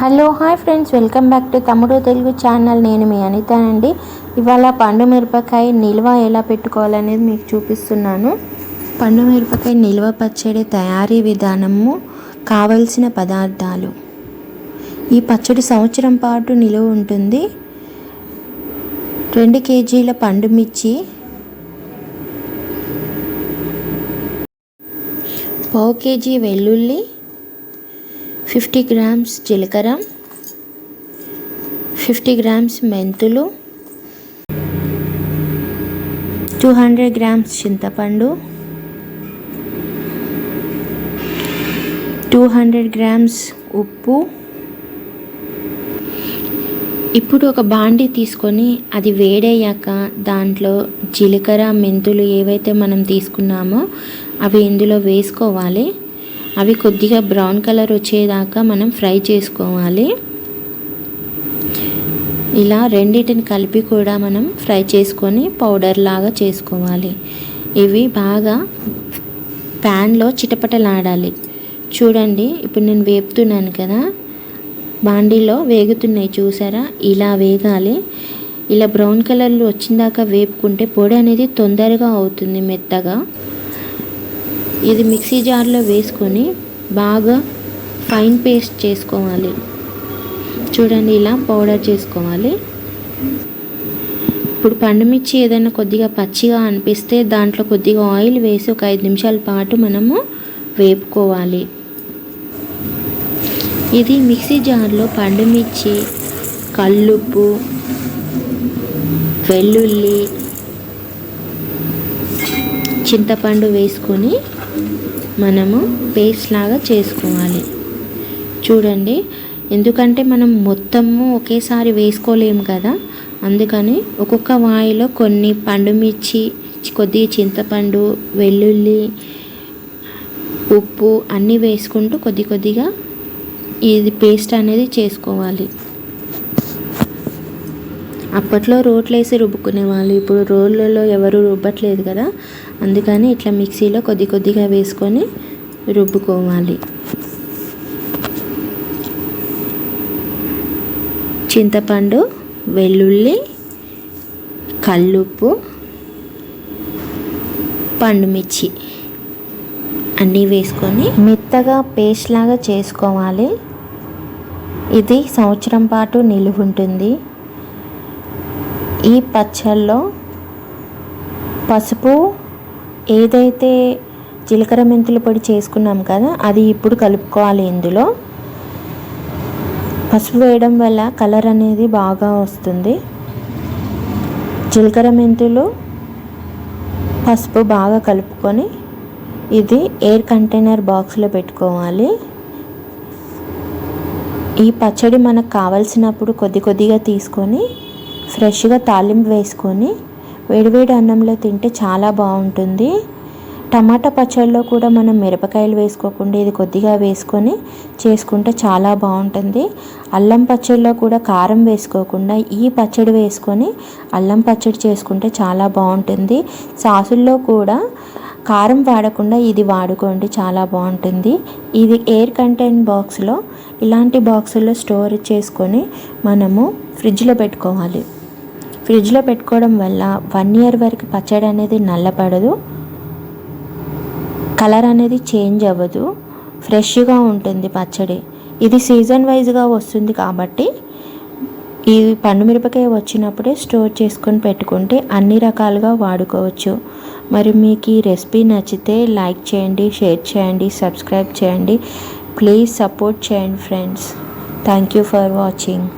Hello hi friends. Welcome back to Tammudu Telugu channel. నేను మీ అనితానండి. ఇవాళ పండు మిరపకాయ నిల్వ ఎలా పెట్టుకోవాలనేది మీకు చూపిస్తున్నాను. పండు మిరపకాయ నిల్వ పచ్చడి తయారీ విధానము కావలసిన పదార్థాలు. ఈ పచ్చడి సంవత్సరం పాటు నిలువ ఉంటుంది. రెండు కేజీల పండు మిర్చి పావు కేజీ వెల్లుల్లి ఫిఫ్టీ గ్రామ్స్ జీలకర్ర ఫిఫ్టీ గ్రామ్స్ మెంతులు టూ హండ్రెడ్ గ్రామ్స్ చింతపండు టూ హండ్రెడ్ గ్రామ్స్ ఉప్పు. ఇప్పుడు ఒక బాండి తీసుకొని అది వేడయ్యాక దాంట్లో జీలకర్ర మెంతులు ఏవైతే మనం తీసుకున్నామో అవి ఇందులో వేసుకోవాలి. అవి కొద్దిగా బ్రౌన్ కలర్ వచ్చేదాకా మనం ఫ్రై చేసుకోవాలి. ఇలా రెండింటిని కలిపి కూడా మనం ఫ్రై చేసుకొని పౌడర్ లాగా చేసుకోవాలి. ఇవి బాగా ప్యాన్లో చిటపటలాడాలి. చూడండి ఇప్పుడు నేను వేపుతున్నాను కదా. బాండీలో వేగుతున్నాయి చూసారా? ఇలా వేగాలి. ఇలా బ్రౌన్ కలర్లో వచ్చిందాక వేపుకుంటే పొడి అనేది తొందరగా అవుతుంది మెత్తగా. ఇది మిక్సీ జార్లో వేసుకొని బాగా ఫైన్ పేస్ట్ చేసుకోవాలి. చూడండి ఇలా పౌడర్ చేసుకోవాలి. ఇప్పుడు పండుమిర్చి ఏదైనా కొద్దిగా పచ్చిగా అనిపిస్తే దాంట్లో కొద్దిగా ఆయిల్ వేసి ఒక ఐదు నిమిషాల పాటు మనము వేపుకోవాలి. ఇది మిక్సీ జార్లో పండుమిర్చి కల్లుప్పు వెల్లుల్లి చింతపండు వేసుకొని మనము పేస్ట్ లాగా చేసుకోవాలి. చూడండి ఎందుకంటే మనం మొత్తము ఒకేసారి వేసుకోలేము కదా అందుకని ఒక్కొక్క వాయిలో కొన్ని పండుమిర్చి కొద్దిగా చింతపండు వెల్లుల్లి ఉప్పు అన్నీ వేసుకుంటూ కొద్ది కొద్దిగా ఇది పేస్ట్ అనేది చేసుకోవాలి. అప్పట్లో రోట్లు వేసి రుబ్బుకునే వాళ్ళు ఇప్పుడు రోళ్ళలో ఎవరు రుబ్బట్లేదు కదా. అందుకని ఇట్లా మిక్సీలో కొద్ది కొద్దిగా వేసుకొని రుబ్బుకోవాలి. చింతపండు వెల్లుల్లి కల్లుప్పు పండుమిర్చి అన్నీ వేసుకొని మెత్తగా పేస్ట్ లాగా చేసుకోవాలి. ఇది సంవత్సరం పాటు నిలువ ఉంటుంది ఈ పచ్చళ్ళలో పసుపు ఏదైతే జీలకర్ర మెంతుల పొడి చేసుకున్నాం కదా అది ఇప్పుడు కలుపుకోవాలి ఇందులో. పసుపు వేయడం వల్ల కలర్ అనేది బాగా వస్తుంది. జీలకర్ర మెంతులు పసుపు బాగా కలుపుకొని ఇది ఎయిర్ కంటైనర్ బాక్స్లో పెట్టుకోవాలి. ఈ పచ్చడి మనకు కావలసినప్పుడు కొద్ది కొద్దిగా తీసుకొని ఫ్రెష్గా తాలింపు వేసుకొని వేడివేడి అన్నంలో తింటే చాలా బాగుంటుంది. టమాటా పచ్చళ్ళలో కూడా మనం మిరపకాయలు వేసుకోకుండా ఇది కొద్దిగా వేసుకొని చేసుకుంటే చాలా బాగుంటుంది. అల్లం పచ్చడిలో కూడా కారం వేసుకోకుండా ఈ పచ్చడి వేసుకొని అల్లం పచ్చడి చేసుకుంటే చాలా బాగుంటుంది. సాసుల్లో కూడా కారం వాడకుండా ఇది వాడుకోండి చాలా బాగుంటుంది. ఇది ఎయిర్ కంటెంట్ బాక్స్లో ఇలాంటి బాక్సుల్లో స్టోర్ చేసుకొని మనము ఫ్రిడ్జ్లో పెట్టుకోవాలి. ఫ్రిడ్జ్లో పెట్టుకోవడం వల్ల వన్ ఇయర్ వరకు పచ్చడి అనేది నల్లపడదు కలర్ అనేది చేంజ్ అవ్వదు. ఫ్రెష్గా ఉంటుంది పచ్చడి. ఇది సీజన్ వైజ్గా వస్తుంది కాబట్టి ఈ పండు మిరపకాయ వచ్చినప్పుడే స్టోర్ చేసుకొని పెట్టుకుంటే అన్ని రకాలుగా వాడుకోవచ్చు. మరి మీకు ఈ రెసిపీ నచ్చితే లైక్ చేయండి షేర్ చేయండి సబ్స్క్రైబ్ చేయండి. ప్లీజ్ సపోర్ట్ చేయండి friends. Thank you for watching.